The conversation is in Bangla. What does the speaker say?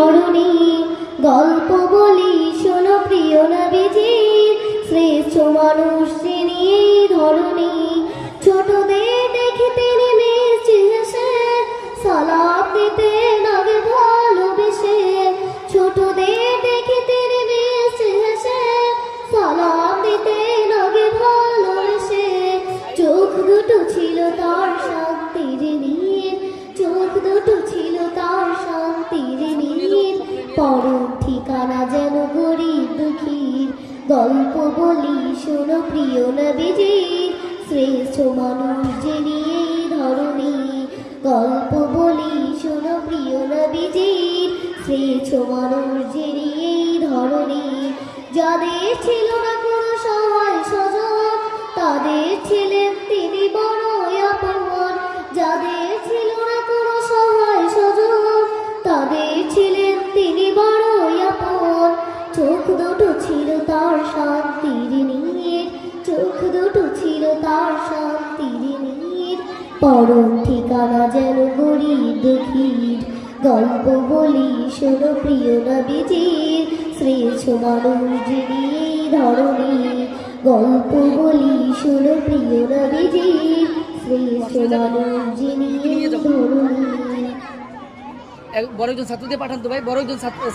ধরণী গল্প বলি শোনো প্রিয় নবীজির শ্রেষ্ঠ মানুষ ঠিকানা যেন গরিব দুঃখীর গল্প বলি, শোনো প্রিয় নবীজি শ্রেষ্ঠ মানুষ যিনি এই ধরনী গল্প বলি, শোনো প্রিয় নবীজি শ্রেষ্ঠ মানুষ যিনি এই ধরনী যাদের ছিল না কোনো সহায় সজন তাদের ছিলেন তিনি বড় আপন যাদের ছিল না কোনো সহায় সজন তাদের ছিলেন তিনি বড় দুটো ছিল তার শান্তির নীর। চোখ দুটো ছিল তার শান্তির নীর। পরম ঠিকানা যেন গরিব দুঃখীর গল্প বলি, শোনো প্রিয় নবীজির। শ্রেষ্ঠ মানুষ যিনি এই ধরনী গল্প বলি, শোনো প্রিয় নবীজির। শ্রেষ্ঠ মানুষ যিনি এই ধরনী এক- বড় একজন ছাত্রদের পাঠান তো ভাই, বড় একজন ছাত্র